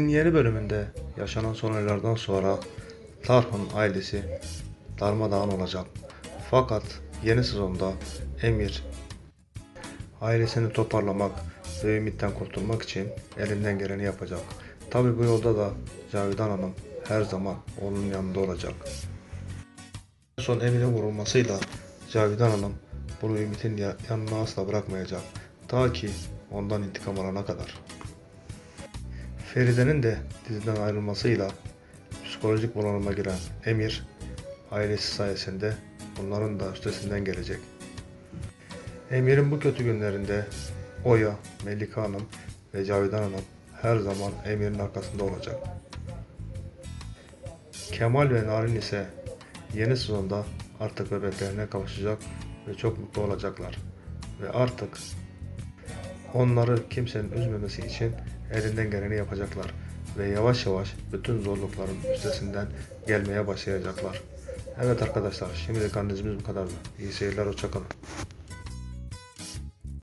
Yeni bölümünde yaşanan son olaylardan sonra Tarhun ailesi darmadağın olacak. Fakat yeni sezonda Emir ailesini toparlamak ve Ümit'ten kurtulmak için elinden geleni yapacak. Tabi bu yolda da Cavidan Hanım her zaman onun yanında olacak. Son Emir'in vurulmasıyla Cavidan Hanım bunu Ümit'in ya- yanına asla bırakmayacak. Ta ki ondan intikam alana kadar. Feride'nin de diziden ayrılmasıyla psikolojik bunalıma giren Emir ailesi sayesinde bunların da üstesinden gelecek. Emir'in bu kötü günlerinde Oya, Melika Hanım ve Cavidan Hanım her zaman Emir'in arkasında olacak. Kemal ve Narin ise yeni sezonda artık bebeklerine kavuşacak ve çok mutlu olacaklar. Ve artık Onları kimsenin üzmemesi için elinden geleni yapacaklar ve yavaş yavaş bütün zorlukların üstesinden gelmeye başlayacaklar. Evet arkadaşlar şimdilik analizimiz bu kadardı. İyi seyirler hoşçakalın.